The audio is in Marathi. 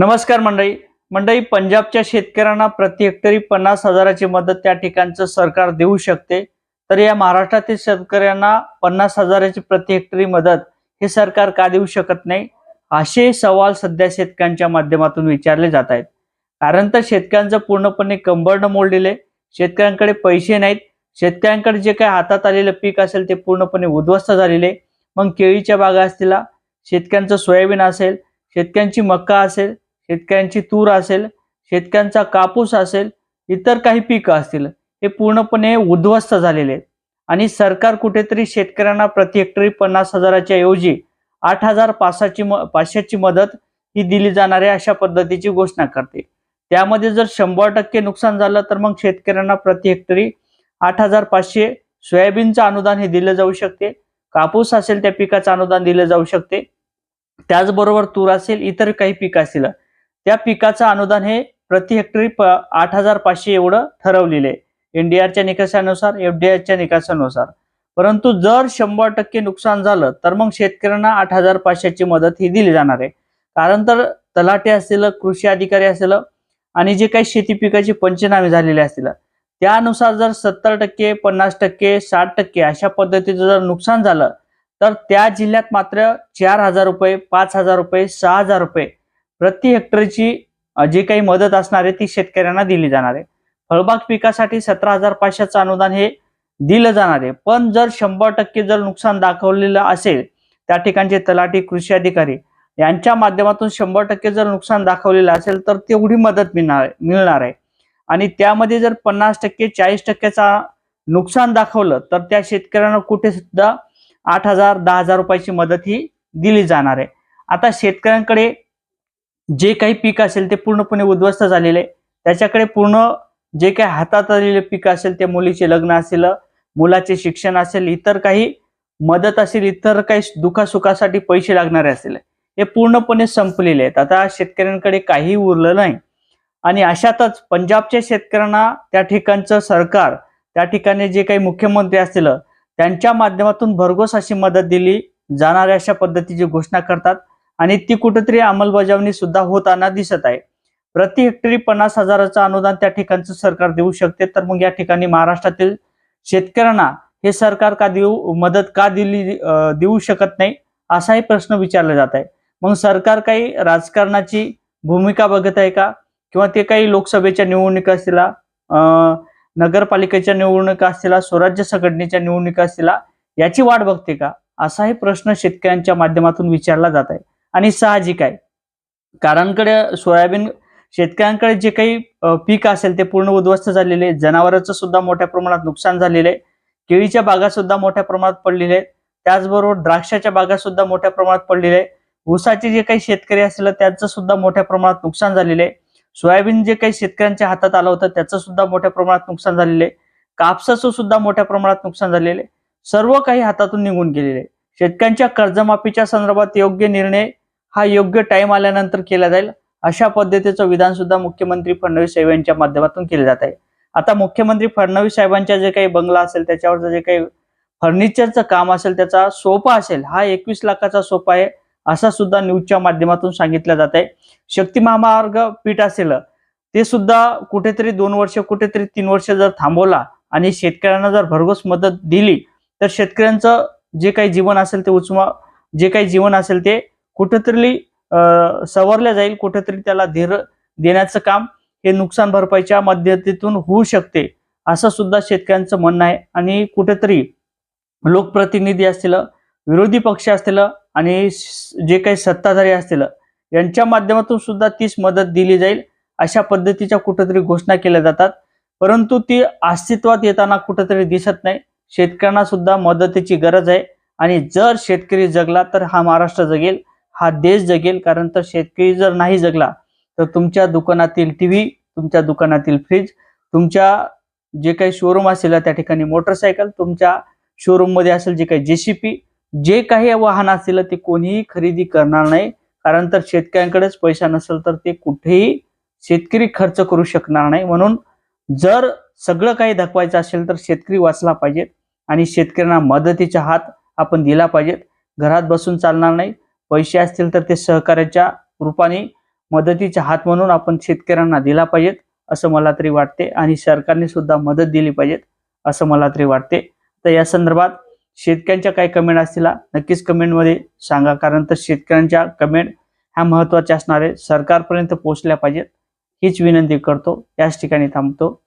नमस्कार मंडळी. मंडळी पंजाबच्या शेतकऱ्यांना प्रति हेक्टरी पन्नास हजाराची मदत त्या ठिकाणचं सरकार देऊ शकते. तर या महाराष्ट्रातील शेतकऱ्यांना पन्नास हजाराची प्रति हेक्टरी मदत हे सरकार का देऊ शकत नाही? असे सवाल सध्या शेतकऱ्यांच्या माध्यमातून विचारले जात आहेत. कारण तर शेतकऱ्यांचं पूर्णपणे कंबरनं मोडलेले शेतकऱ्यांकडे पैसे नाहीत. शेतकऱ्यांकडे जे काही हातात आलेलं पीक असेल ते पूर्णपणे उद्ध्वस्त झालेले मग केळीच्या बागा असतील शेतकऱ्यांचं सोयाबीन असेल शेतकऱ्यांची मक्का असेल शेतकऱ्यांची तूर असेल शेतकऱ्यांचा कापूस असेल इतर काही पिकं असतील हे पूर्णपणे उद्ध्वस्त झालेले आहेत. आणि सरकार कुठेतरी शेतकऱ्यांना प्रति हेक्टरी पन्नास हजाराच्या ऐवजी आठ हजार पाचशेची म पाचशेची मदत ही दिली जाणार आहे अशा पद्धतीची घोषणा करते. त्यामध्ये जर शंभर टक्के नुकसान झालं तर मग शेतकऱ्यांना प्रति हेक्टरी आठ हजार पाचशे सोयाबीनचं अनुदान हे दिलं जाऊ शकते. कापूस असेल त्या पिकाचं अनुदान दिलं जाऊ शकते. त्याचबरोबर तूर असेल इतर काही पिकं असतील त्या पिकाचं अनुदान हे प्रति हेक्टरी प आठ हजार पाचशे एवढं ठरवलेलं आहे. एनडीआरच्या निकषानुसार एफडीआरच्या निकषानुसार. परंतु जर शंभर टक्के नुकसान झालं तर मग शेतकऱ्यांना आठ हजार पाचशेची मदत ही दिली जाणार आहे. कारण तर तलाटे असतील कृषी अधिकारी असेल आणि जे काही शेती पिकाचे पंचनामे झालेले असतील त्यानुसार जर सत्तर टक्के पन्नास टक्के साठ टक्के अशा पद्धतीचं जर नुकसान झालं तर त्या जिल्ह्यात मात्र चार हजार रुपये पाच हजार रुपये सहा हजार रुपये प्रति हेक्टरची जी काही मदत असणार आहे ती शेतकऱ्यांना दिली जाणार आहे. फळबाग पिकासाठी सतरा हजार पाचशेचं अनुदान हे दिलं जाणार आहे. पण जर शंभर टक्के जर नुकसान दाखवलेलं असेल त्या ठिकाणचे तलाठी कृषी अधिकारी यांच्या माध्यमातून शंभर टक्के जर नुकसान दाखवलेलं असेल तर तेवढी मदत मिळणार मिळणार आहे. आणि त्यामध्ये जर पन्नास टक्के चाळीस टक्क्याचा नुकसान दाखवलं तर त्या शेतकऱ्यांना कुठे सुद्धा आठ हजार दहा हजार रुपयाची मदत ही दिली जाणार आहे. आता शेतकऱ्यांकडे जे काही पीक असेल ते पूर्णपणे उद्ध्वस्त झालेले. त्याच्याकडे पूर्ण जे काही हातात आलेले पीक असेल ते मुलीचे लग्न असेल मुलाचे शिक्षण असेल इतर काही मदत असेल इतर काही दुखासुखासाठी पैसे लागणारे असेल हे पूर्णपणे संपलेले आहेत. आता शेतकऱ्यांकडे काही उरलं नाही. आणि अशातच पंजाबच्या शेतकऱ्यांना त्या ठिकाणचं सरकार त्या ठिकाणी जे काही मुख्यमंत्री असतील त्यांच्या माध्यमातून भरघोस अशी मदत दिली जाणाऱ्या अशा पद्धतीची घोषणा करतात. आणि ती कुठेतरी अंमलबजावणी सुद्धा होताना दिसत आहे. प्रति हेक्टरी पन्नास हजाराचं अनुदान त्या ठिकाणचं सरकार देऊ शकते. तर मग या ठिकाणी महाराष्ट्रातील शेतकऱ्यांना हे सरकार का देऊ मदत का दिली देऊ शकत नाही असाही प्रश्न विचारला जात आहे. मग सरकार काही राजकारणाची भूमिका बघत आहे का? किंवा ते काही लोकसभेच्या निवडणुका असतील नगरपालिकेच्या निवडणुका असतील स्वराज्य संघटनेच्या निवडणुका असतील याची वाट बघते का? असाही प्रश्न शेतकऱ्यांच्या माध्यमातून विचारला जात आहे. आणि साहजिक आहे. कारणकडे सोयाबीन शेतकऱ्यांकडे जे काही पीक असेल ते पूर्ण उद्ध्वस्त झालेले आहे. जनावरांचं सुद्धा मोठ्या प्रमाणात नुकसान झालेलं आहे. केळीच्या बागा सुद्धा मोठ्या प्रमाणात पडलेल्या आहेत. त्याचबरोबर द्राक्षाच्या बागा सुद्धा मोठ्या प्रमाणात पडलेल्या आहे ऊसाचे जे काही शेतकरी असेल त्यांचं सुद्धा मोठ्या प्रमाणात नुकसान झालेलं आहे. सोयाबीन जे काही शेतकऱ्यांच्या हातात आलं होतं त्याचं सुद्धा मोठ्या प्रमाणात नुकसान झालेलं आहे. कापसाचं सुद्धा मोठ्या प्रमाणात नुकसान झालेलं आहे. सर्व काही हातातून निघून गेलेले आहे. शेतकऱ्यांच्या कर्जमाफीच्या संदर्भात योग्य निर्णय हा योग्य टाइम आल्यानंतर केला जाईल. अशा पद्धतीचं विधान सुद्धा मुख्यमंत्री फडणवीस साहेब यांच्या माध्यमातून केले जात आहे. आता मुख्यमंत्री फडणवीस साहेबांच्या जे काही बंगला असेल त्याच्यावरचं जे काही फर्निचरचं काम असेल त्याचा सोपा असेल हा एकवीस लाखाचा सोपा आहे असा सुद्धा न्यूजच्या माध्यमातून सांगितलं जात आहे. शक्ती महामार्ग पीठ असेल ते सुद्धा कुठेतरी दोन वर्ष कुठेतरी तीन वर्ष जर थांबवला आणि शेतकऱ्यांना जर भरघोस मदत दिली तर शेतकऱ्यांचं जे काही जीवन असेल ते उचमा जे काही जीवन असेल ते कुठेतरी सवरल्या जाईल कुठेतरी त्याला धीर देण्याचं काम हे नुकसान भरपाईच्या मध्यतीतून होऊ शकते असं सुद्धा शेतकऱ्यांचं म्हणणं आहे. आणि कुठेतरी लोकप्रतिनिधी असतील विरोधी पक्ष असतील आणि जे काही सत्ताधारी असतील यांच्या माध्यमातून सुद्धा तीच मदत दिली जाईल अशा पद्धतीच्या कुठेतरी घोषणा केल्या जातात. परंतु ती अस्तित्वात येताना कुठेतरी दिसत नाही. शेतकऱ्यांना सुद्धा मदतीची गरज आहे. आणि जर शेतकरी जगला तर हा महाराष्ट्र जगेल. हा देश जगेल कारण तर शेतकरी जर नाही जगला तर तुमच्या दुकानातील टीव्ही तुमच्या दुकानातील फ्रीज तुमच्या जे काही शोरूम असेल त्या ठिकाणी मोटरसायकल तुमच्या शोरूममध्ये असेल जे काही जेसीपी जे काही वाहन असतील ते कोणीही खरेदी करणार नाही. कारण तर शेतकऱ्यांकडेच पैसा नसेल तर ते कुठेही शेतकरी खर्च करू शकणार नाही. म्हणून जर सगळं काही दाखवायचं असेल तर शेतकरी वाचला पाहिजेत आणि शेतकऱ्यांना मदतीचा हात आपण दिला पाहिजेत. घरात बसून चालणार नाही. पैसे असतील तर ते सहकार्याच्या रूपाने मदतीचा हात म्हणून आपण शेतकऱ्यांना दिला पाहिजेत असं मला तरी वाटते. आणि सरकारने सुद्धा मदत दिली पाहिजेत असं मला तरी वाटते. तर या संदर्भात शेतकऱ्यांच्या काही कमेंट असतील नक्कीच कमेंटमध्ये सांगा. कारण तर शेतकऱ्यांच्या कमेंट ह्या महत्त्वाच्या असणारे. सरकारपर्यंत पोहोचल्या पाहिजेत हीच विनंती करतो. याच ठिकाणी थांबतो.